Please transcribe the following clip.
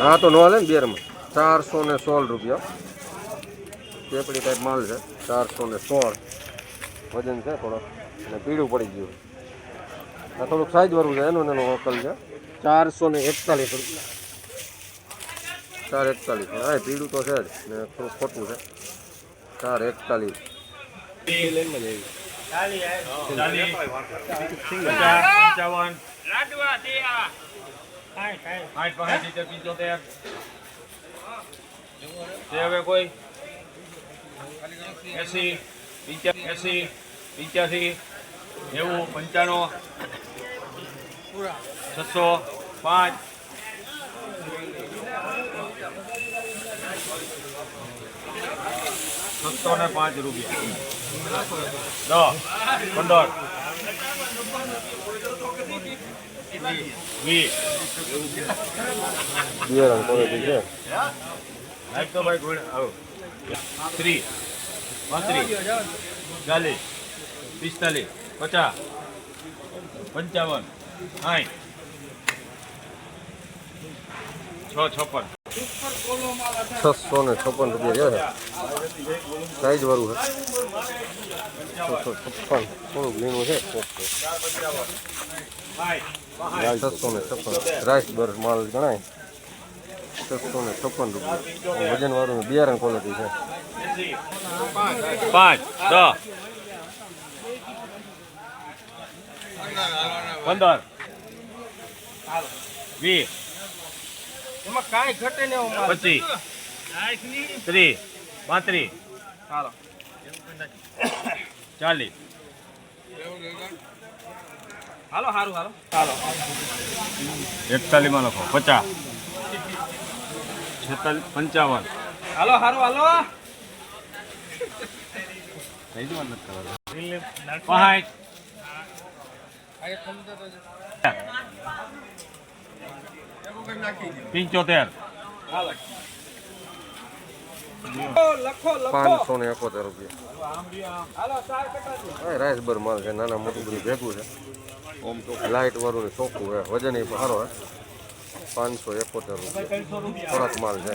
હા, તો નો હાલે ને બેરમાં ચારસો ને સોળ રૂપિયા. પેપડી ટાઈપ માલ છે. ચારસો ને સોળ. વજન છે થોડો અને પીળું પડી ગયું. આ થોડુંક સાઈઝ વાળું છે, એનું એનું વકલ છે. ચારસો ને એકતાલીસ રૂપિયા. ચાર એકતાલીસ. હા પીળું તો છે જ. ને થોડું ખોટું છે. ચાર એકતાલીસ. પંચાવન. સાઠ પાંચ સિત્તેર પંચોતેર. તે હવે કોઈ એસી એસી, પંચ્યાસી, નેવું, પંચાણું, છસો, પાંચ. છસો ને પાંચ રૂપિયા. દસ, પંદર. વીસ બિયારણ ક્વોલિટી છે લાઈટ તો ભાઈ કોઈ આવો ત્રીસ પાંત્રીસ ચાલીસ પિસ્તાલીસ પચાસ પંચાવન સાઠ છ છપ્પન છસો ને છપ્પન રૂપિયા છે સાઈઝ વાળું છે છસો છપ્પન થોડુંક લીનું છે છસો ને છપ્પન રાઈસ બર માલ ગણાય છસો ને છપ્પન રૂપિયા વજન વાળું બિયારણ ક્વોલિટી છે પાંચ દસ પંદર વીસ પચીસ, ત્રીસ, પાંત્રીસ. ચાલીસ. હાલો હારું હાલો હાલો એકતાલીસમાં લખો પચાસ. છેતાલીસ પંચાવન. હાલો હારું હાલો. પાંચ પંચોતેર. લખો લખો પાંચસો એકોતેર રૂપિયા. રાઈસ બર માલ છે, નાના મોટું બધું ભેગું છે. લાઇટ વાળું ચોખ્ખું છે. વજન એ સારો હે પાંચસો એકોતેર રૂપિયા. થોડાક માલ છે.